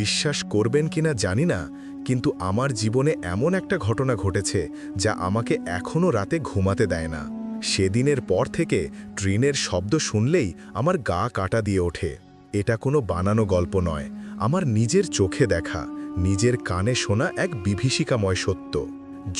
বিশ্বাস করবেন কিনা জানি না, কিন্তু আমার জীবনে এমন একটা ঘটনা ঘটেছে যা আমাকে এখনও রাতে ঘুমাতে দেয় না। সেদিনের পর থেকে ট্রেনের শব্দ শুনলেই আমার গা কাটা দিয়ে ওঠে। এটা কোনো বানানো গল্প নয়, আমার নিজের চোখে দেখা, নিজের কানে শোনা এক বিভীষিকাময় সত্য।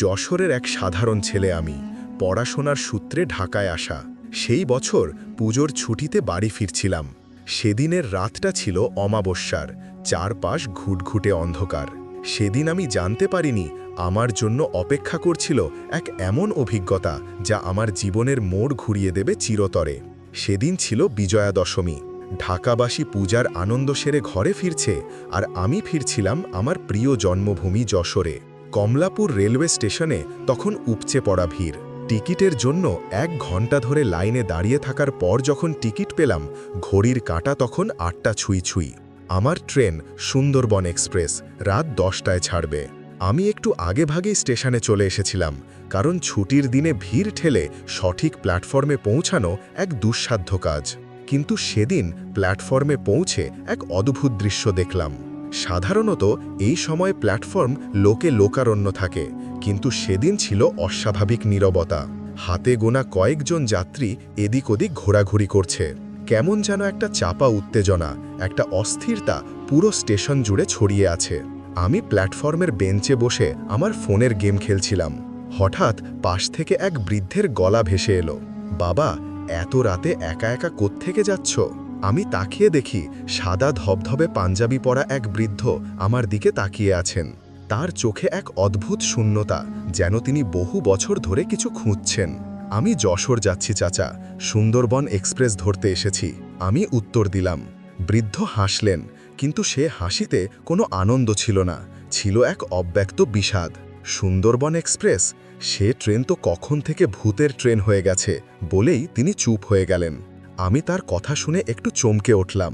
যশোরের এক সাধারণ ছেলে আমি, পড়াশোনার সূত্রে ঢাকায় আসা। সেই বছর পুজোর ছুটিতে বাড়ি ফিরছিলাম। সেদিনের রাতটা ছিল অমাবস্যার, চারপাশ ঘুটঘুটে অন্ধকার। সেদিন আমি জানতে পারিনি আমার জন্য অপেক্ষা করছিল এক এমন অভিজ্ঞতা যা আমার জীবনের মোড় ঘুরিয়ে দেবে চিরতরে। সেদিন ছিল বিজয়া দশমী ঢাকাবাসী পূজার আনন্দ সেরে ঘরে ফিরছে আর আমি ফিরছিলাম আমার প্রিয় জন্মভূমি যশোরে। কমলাপুর রেলওয়ে স্টেশনে তখন উপচে পড়া ভিড়। টিকিটের জন্য এক ঘণ্টা ধরে লাইনে দাঁড়িয়ে থাকার পর যখন টিকিট পেলাম, ঘড়ির কাঁটা তখন আটটা ছুঁই ছুঁই। আমার ট্রেন সুন্দরবন এক্সপ্রেস রাত দশটায় ছাড়বে। আমি একটু আগে ভাগেই স্টেশনে চলে এসেছিলাম, কারণ ছুটির দিনে ভিড় ঠেলে সঠিক প্ল্যাটফর্মে পৌঁছানো এক দুঃসাধ্য কাজ। কিন্তু সেদিন প্ল্যাটফর্মে পৌঁছে এক অদ্ভুত দৃশ্য দেখলাম। সাধারণত এই সময় প্ল্যাটফর্ম লোকে লোকারণ্য থাকে কিন্তু সেদিন ছিল অস্বাভাবিক নীরবতা। হাতে গোনা কয়েকজন যাত্রী এদিক ওদিক ঘোরাঘুরি করছে। কেমন যেন একটা চাপা উত্তেজনা, একটা অস্থিরতা পুরো স্টেশন জুড়ে ছড়িয়ে আছে। আমি প্ল্যাটফর্মের বেঞ্চে বসে আমার ফোনের গেম খেলছিলাম। হঠাৎ পাশ থেকে এক বৃদ্ধের গলা ভেসে এলো। বাবা, এত রাতে একা একা কোত্থেকে যাচ্ছ? আমি তাকিয়ে দেখি সাদা ধবধবে পাঞ্জাবি পরা এক বৃদ্ধ আমার দিকে তাকিয়ে আছেন। তার চোখে এক অদ্ভুত শূন্যতা, যেন তিনি বহু বছর ধরে কিছু খুঁজছেন। আমি যশোর যাচ্ছি, চাচা। সুন্দরবন এক্সপ্রেস ধরতে এসেছি। আমি উত্তর দিলাম। বৃদ্ধ হাসলেন, কিন্তু সে হাসিতে কোনো আনন্দ ছিল না। ছিল এক অব্যক্ত বিষাদ। সুন্দরবন এক্সপ্রেস? সে ট্রেন তো কখন থেকে ভূতের ট্রেন হয়ে গেছে, বলেই তিনি চুপ হয়ে গেলেন। আমি তার কথা শুনে একটু চমকে উঠলাম।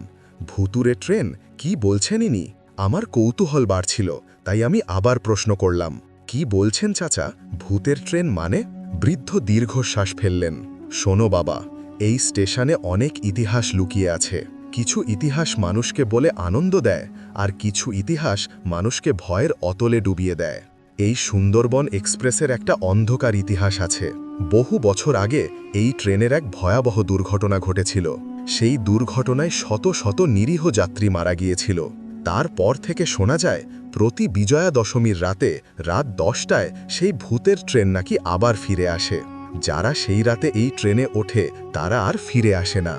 ভুতুরে ট্রেন? কি বলছেন ইনি? আমার কৌতূহল বাড়ছিল। তাই আমি আবার প্রশ্ন করলাম, কি বলছেন চাচা? ভূতের ট্রেন মানে? বৃদ্ধ দীর্ঘশ্বাস ফেললেন, শোনো বাবা, এই স্টেশনে অনেক ইতিহাস লুকিয়ে আছে। কিছু ইতিহাস মানুষকে বলে আনন্দ দেয়, আর কিছু ইতিহাস মানুষকে ভয়ের অতলে ডুবিয়ে দেয়। এই সুন্দরবন এক্সপ্রেসের একটা অন্ধকার ইতিহাস আছে। বহু বছর আগে এই ট্রেনের এক ভয়াবহ দুর্ঘটনা ঘটেছিল। সেই দুর্ঘটনায় শত শত নিরীহ যাত্রী মারা গিয়েছিল। তারপর থেকে শোনা যায়, প্রতি বিজয়া দশমীর রাতে রাত দশটায় সেই ভূতের ট্রেন নাকি আবার ফিরে আসে। যারা সেই রাতে এই ট্রেনে ওঠে, তারা আর ফিরে আসে না।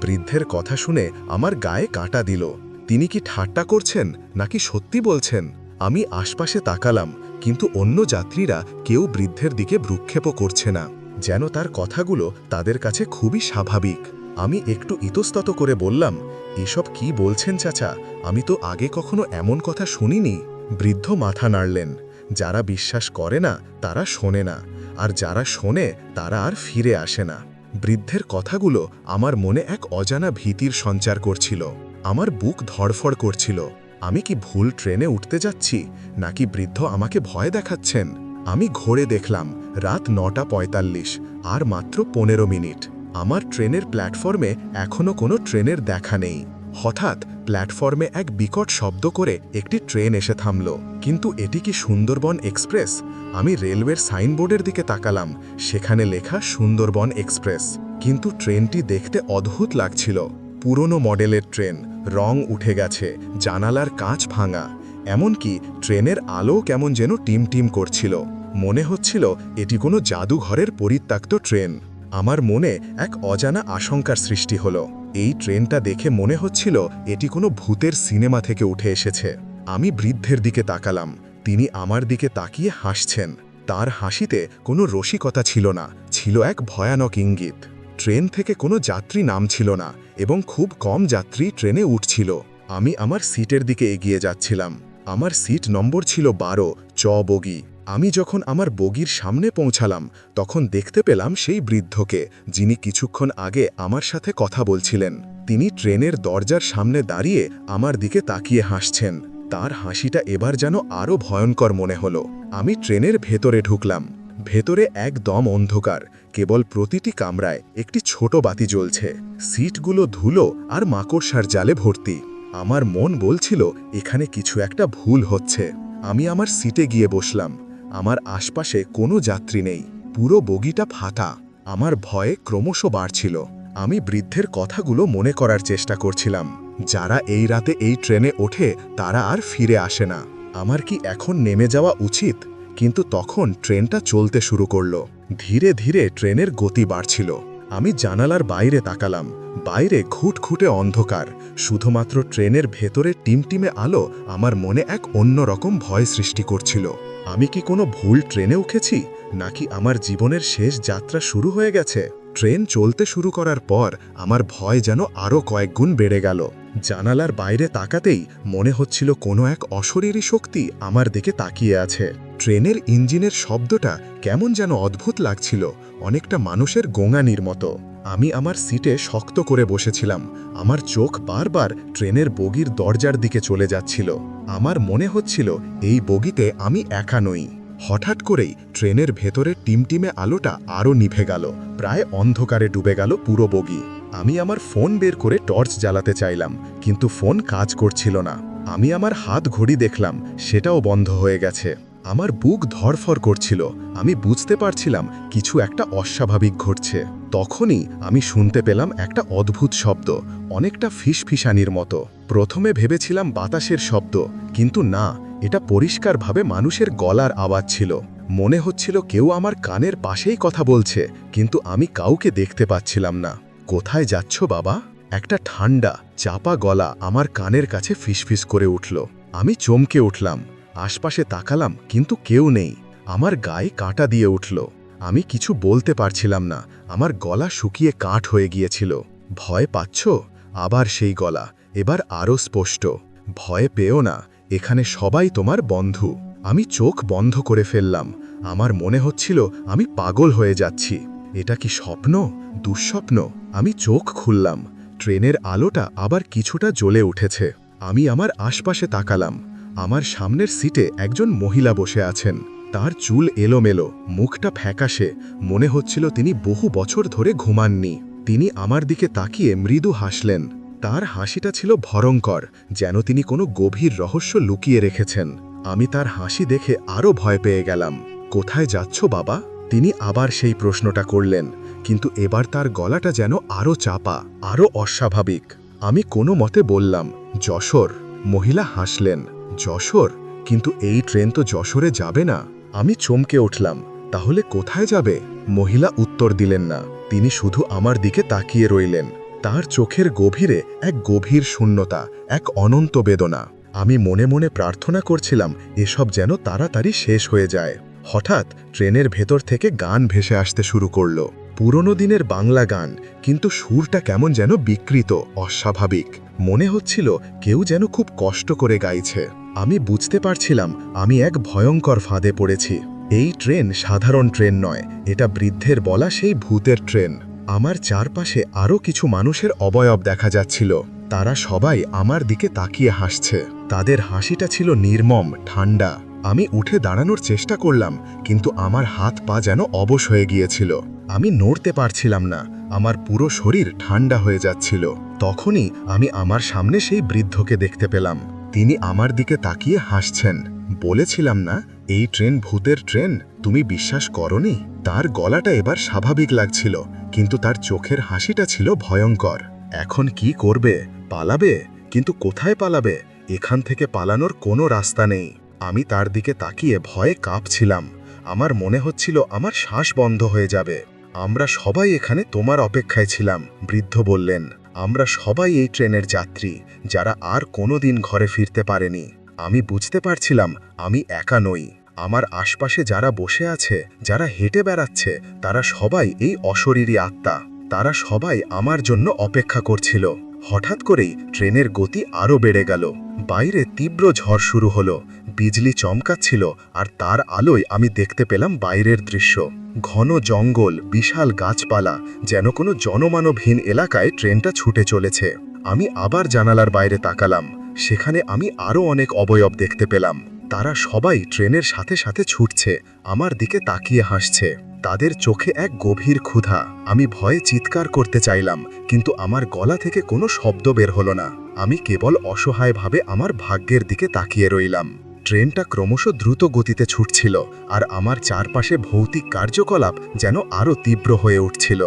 বৃদ্ধের কথা শুনে আমার গায়ে কাঁটা দিল। তিনি কি ঠাট্টা করছেন, নাকি সত্যি বলছেন? আমি আশপাশে তাকালাম, কিন্তু অন্য যাত্রীরা কেউ বৃদ্ধের দিকে ভ্রুক্ষেপও করছে না। যেন তার কথাগুলো তাদের কাছে খুবই স্বাভাবিক। আমি একটু ইতস্তত করে বললাম, এসব কি বলছেন চাচা? আমি তো আগে কখনো এমন কথা শুনিনি। বৃদ্ধ মাথা নাড়লেন, যারা বিশ্বাস করে না, তারা শোনে না, আর যারা শোনে, তারা আর ফিরে আসে না। বৃদ্ধের কথাগুলো আমার মনে এক অজানা ভীতির সঞ্চার করছিল, আমার বুক ধড়ফড় করছিল, আমি কি ভুল ট্রেনে উঠতে যাচ্ছি, নাকি বৃদ্ধ আমাকে ভয় দেখাচ্ছেন? আমি ঘোরে দেখলাম, রাত নটা পঁয়তাল্লিশ, আর মাত্র পনেরো মিনিট। আমার ট্রেনের প্ল্যাটফর্মে এখনও কোনো ট্রেনের দেখা নেই। হঠাৎ প্ল্যাটফর্মে এক বিকট শব্দ করে একটি ট্রেন এসে থামল। কিন্তু এটি কি সুন্দরবন এক্সপ্রেস? আমি রেলওয়ের সাইনবোর্ডের দিকে তাকালাম। সেখানে লেখা সুন্দরবন এক্সপ্রেস। কিন্তু ট্রেনটি দেখতে অদ্ভুত লাগছিল। পুরনো মডেলের ট্রেন। রং উঠে গেছে। জানালার কাঁচ ভাঙা। এমনকি ট্রেনের আলো কেমন যেন টিম টিম করছিল। মনে হচ্ছিল এটি কোনো জাদুঘরের পরিত্যক্ত ট্রেন। আমার মনে এক অজানা আশঙ্কার সৃষ্টি হলো। এই ট্রেনটা দেখে মনে হচ্ছিল এটি কোনো ভূতের সিনেমা থেকে উঠে এসেছে। আমি বৃদ্ধের দিকে তাকালাম। তিনি আমার দিকে তাকিয়ে হাসছেন। তার হাসিতে কোনো রসিকতা ছিল না, ছিল এক ভয়ানক ইঙ্গিত। ট্রেন থেকে কোনো যাত্রী নামছিল না এবং খুব কম যাত্রী ট্রেনে উঠছিল। আমি আমার সিটের দিকে এগিয়ে যাচ্ছিলাম। আমার সিট নম্বর ছিল বারো, চ বগি। আমি যখন আমার বগির সামনে পৌঁছালাম, তখন দেখতে পেলাম সেই বৃদ্ধকে, যিনি কিছুক্ষণ আগে আমার সাথে কথা বলছিলেন। তিনি ট্রেনের দরজার সামনে দাঁড়িয়ে আমার দিকে তাকিয়ে হাসছেন। তার হাসিটা এবার যেন আরও ভয়ঙ্কর মনে হলো। আমি ট্রেনের ভেতরে ঢুকলাম। ভেতরে একদম অন্ধকার, কেবল প্রতিটি কামরায় একটি ছোট বাতি জ্বলছে। সিটগুলো ধুলো আর মাকড়সার জালে ভর্তি। আমার মন বলছিল, এখানে কিছু একটা ভুল হচ্ছে। আমি আমার সিটে গিয়ে বসলাম। আমার আশপাশে কোনো যাত্রী নেই। পুরো বগিটা ফাঁকা আমার ভয়ে ক্রমশ বাড়ছিল। আমি বৃদ্ধের কথাগুলো মনে করার চেষ্টা করছিলাম। যারা এই রাতে এই ট্রেনে ওঠে, তারা আর ফিরে আসে না। আমার কি এখন নেমে যাওয়া উচিত? কিন্তু তখন ট্রেনটা চলতে শুরু করল। ধীরে ধীরে ট্রেনের গতি বাড়ছিল। আমি জানালার বাইরে তাকালাম। বাইরে ঘুটঘুটে অন্ধকার। শুধুমাত্র ট্রেনের ভেতরে টিমটিমে আলো আমার মনে এক অন্যরকম ভয় সৃষ্টি করছিল। আমি কি কোনো ভুল ট্রেনে উঠেছি? নাকি আমার জীবনের শেষ যাত্রা শুরু হয়ে গেছে? ট্রেন চলতে শুরু করার পর আমার ভয় যেন আরও কয়েকগুণ বেড়ে গেল। জানালার বাইরে তাকাতেই মনে হচ্ছিল কোনো এক অশরীরী শক্তি আমার দিকে তাকিয়ে আছে। ট্রেনের ইঞ্জিনের শব্দটা কেমন যেন অদ্ভুত লাগছিল, অনেকটা মানুষের গোঙানির মতো। আমি আমার সিটে শক্ত করে বসেছিলাম। আমার চোখ বারবার ট্রেনের বগির দরজার দিকে চলে যাচ্ছিল। আমার মনে হচ্ছিল, এই বগিতে আমি একা নই। হঠাৎ করেই ট্রেনের ভেতরে টিমটিমে আলোটা আরও নিভে গেল, প্রায় অন্ধকারে ডুবে গেল পুরো বগি। আমি আমার ফোন বের করে টর্চ জ্বালাতে চাইলাম, কিন্তু ফোন কাজ করছিল না। আমি আমার হাত ঘড়ি দেখলাম, সেটাও বন্ধ হয়ে গেছে। আমার বুক ধরফর করছিল। আমি বুঝতে পারছিলাম কিছু একটা অস্বাভাবিক ঘটছে। তখনই আমি শুনতে পেলাম একটা অদ্ভুত শব্দ, অনেকটা ফিসফিসানির মতো। প্রথমে ভেবেছিলাম বাতাসের শব্দ, কিন্তু না, এটা পরিষ্কারভাবে মানুষের গলার আওয়াজ ছিল। মনে হচ্ছিল কেউ আমার কানের পাশেই কথা বলছে, কিন্তু আমি কাউকে দেখতে পাচ্ছিলাম না। কোথায় যাচ্ছ বাবা? একটা ঠান্ডা চাপা গলা আমার কানের কাছে ফিসফিস করে উঠল। আমি চমকে উঠলাম। আশপাশে তাকালাম, কিন্তু কেউ নেই। আমার গায়ে কাঁটা দিয়ে উঠল। আমি কিছু বলতে পারছিলাম না। আমার গলা শুকিয়ে কাঠ হয়ে গিয়েছিল। ভয় পাচ্ছ? আবার সেই গলা। এবার আরও স্পষ্ট। ভয় পেও না। এখানে সবাই তোমার বন্ধু। আমি চোখ বন্ধ করে ফেললাম। আমার মনে হচ্ছিল আমি পাগল হয়ে যাচ্ছি। এটা কি স্বপ্ন? দুঃস্বপ্ন। আমি চোখ খুললাম। ট্রেনের আলোটা আবার কিছুটা জ্বলে উঠেছে। আমি আমার আশপাশে তাকালাম। আমার সামনের সিটে একজন মহিলা বসে আছেন। তার চুল এলোমেলো, মুখটা ফ্যাকাশে, মনে হচ্ছিল তিনি বহু বছর ধরে ঘুমাননি। তিনি আমার দিকে তাকিয়ে মৃদু হাসলেন। তার হাসিটা ছিল ভয়ঙ্কর, যেন তিনি কোনো গভীর রহস্য লুকিয়ে রেখেছেন। আমি তার হাসি দেখে আরও ভয় পেয়ে গেলাম। কোথায় যাচ্ছ বাবা? তিনি আবার সেই প্রশ্নটা করলেন, কিন্তু এবার তার গলাটা যেন আরও চাপা, আরও অস্বাভাবিক। আমি কোনো মতে বললাম, যশোর। মহিলা হাসলেন। যশোর? কিন্তু এই ট্রেন তো যশোরে যাবে না। আমি চমকে উঠলাম। তাহলে কোথায় যাবে? মহিলা উত্তর দিলেন না। তিনি শুধু আমার দিকে তাকিয়ে রইলেন। তার চোখের গভীরে এক গভীর শূন্যতা, এক অনন্ত বেদনা। আমি মনে মনে প্রার্থনা করছিলাম, এসব যেন তাড়াতাড়ি শেষ হয়ে যায়। হঠাৎ ট্রেনের ভেতর থেকে গান ভেসে আসতে শুরু করল। পুরনো দিনের বাংলা গান, কিন্তু সুরটা কেমন যেন বিকৃত, অস্বাভাবিক। মনে হচ্ছিল কেউ যেন খুব কষ্ট করে গাইছে। আমি বুঝতে পারছিলাম আমি এক ভয়ঙ্কর ফাঁদে পড়েছি। এই ট্রেন সাধারণ ট্রেন নয়, এটা বৃদ্ধের বলা সেই ভূতের ট্রেন। আমার চারপাশে আরও কিছু মানুষের অবয়ব দেখা যাচ্ছিল। তারা সবাই আমার দিকে তাকিয়ে হাসছে। তাদের হাসিটা ছিল নির্মম, ঠান্ডা। আমি উঠে দাঁড়ানোর চেষ্টা করলাম, কিন্তু আমার হাত পা যেন অবশ হয়ে গিয়েছিল। আমি নড়তে পারছিলাম না, আমার পুরো শরীর ঠান্ডা হয়ে যাচ্ছিল। তখনই আমি আমার সামনে সেই বৃদ্ধকে দেখতে পেলাম। তিনি আমার দিকে তাকিয়ে হাসছেন। বলেছিলাম না, এই ট্রেন ভূতের ট্রেন, তুমি বিশ্বাস করনি? তার গলাটা এবার স্বাভাবিক লাগছিল, কিন্তু তার চোখের হাসিটা ছিল ভয়ঙ্কর। এখন কি করবে? পালাবে? কিন্তু কোথায় পালাবে? এখান থেকে পালানোর কোনো রাস্তা নেই। আমি তার দিকে তাকিয়ে ভয়ে কাঁপছিলাম। আমার মনে হচ্ছিল আমার শ্বাস বন্ধ হয়ে যাবে। আমরা সবাই এখানে তোমার অপেক্ষায় ছিলাম, বৃদ্ধ বললেন। আমরা সবাই এই ট্রেনের যাত্রী, যারা আর কোনোদিন ঘরে ফিরতে পারেনি। আমি বুঝতে পারছিলাম, আমি একা নই। আমার আশপাশে যারা বসে আছে, যারা হেঁটে বেড়াচ্ছে, তারা সবাই এই অশরীরী আত্মা। তারা সবাই আমার জন্য অপেক্ষা করছিল। হঠাৎ করেই ট্রেনের গতি আরও বেড়ে গেল। বাইরে তীব্র ঝড় শুরু হলো। বিজলি চমকাচ্ছিল, আর তার আলোয় আমি দেখতে পেলাম বাইরের দৃশ্য। ঘন জঙ্গল, বিশাল গাছপালা, যেন কোনো জনমানবহীন এলাকায় ট্রেনটা ছুটে চলেছে। আমি আবার জানালার বাইরে তাকালাম। সেখানে আমি আরও অনেক অবয়ব দেখতে পেলাম। তারা সবাই ট্রেনের সাথে সাথে ছুটছে, আমার দিকে তাকিয়ে হাসছে। তাদের চোখে এক গভীর ক্ষুধা। আমি ভয়ে চিৎকার করতে চাইলাম, কিন্তু আমার গলা থেকে কোনো শব্দ বের হলো না। আমি কেবল অসহায়ভাবে আমার ভাগ্যের দিকে তাকিয়ে রইলাম। ট্রেনটা ক্রমশ দ্রুত গতিতে ছুটছিল আর আমার চারপাশে ভৌতিক কার্যকলাপ যেন আরও তীব্র হয়ে উঠছিল।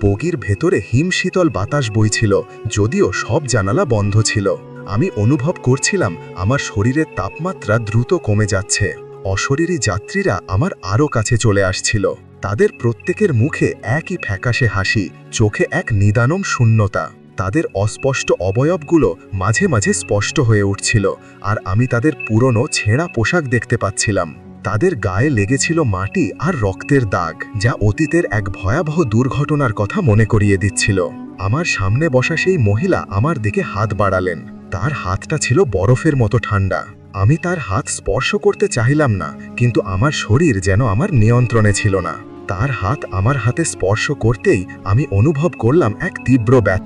বগির ভেতরে হিমশীতল বাতাস বইছিল, যদিও সব জানালা বন্ধ ছিল। আমি অনুভব করছিলাম আমার শরীরের তাপমাত্রা দ্রুত কমে যাচ্ছে। অশরীরী যাত্রীরা আমার আরও কাছে চলে আসছিল। তাদের প্রত্যেকের মুখে একই ফ্যাকাশে হাসি, চোখে এক নিদানম শূন্যতা। তাদের অস্পষ্ট অবয়বগুলো মাঝে মাঝে স্পষ্ট হয়ে উঠছিল, আর আমি তাদের পুরনো ছেঁড়া পোশাক দেখতে পাচ্ছিলাম। তাদের গায়ে লেগেছিল মাটি আর রক্তের দাগ, যা অতীতের এক ভয়াবহ দুর্ঘটনার কথা মনে করিয়ে দিচ্ছিল। আমার সামনে বসা সেই মহিলা আমার দিকে হাত বাড়ালেন। তার হাতটা ছিল বরফের মতো ঠান্ডা। আমি তার হাত স্পর্শ করতে চাহিলাম না, কিন্তু আমার শরীর যেন আমার নিয়ন্ত্রণে ছিল না। তার হাত আমার হাতে স্পর্শ করতেই আমি অনুভব করলাম এক তীব্র ব্যথা।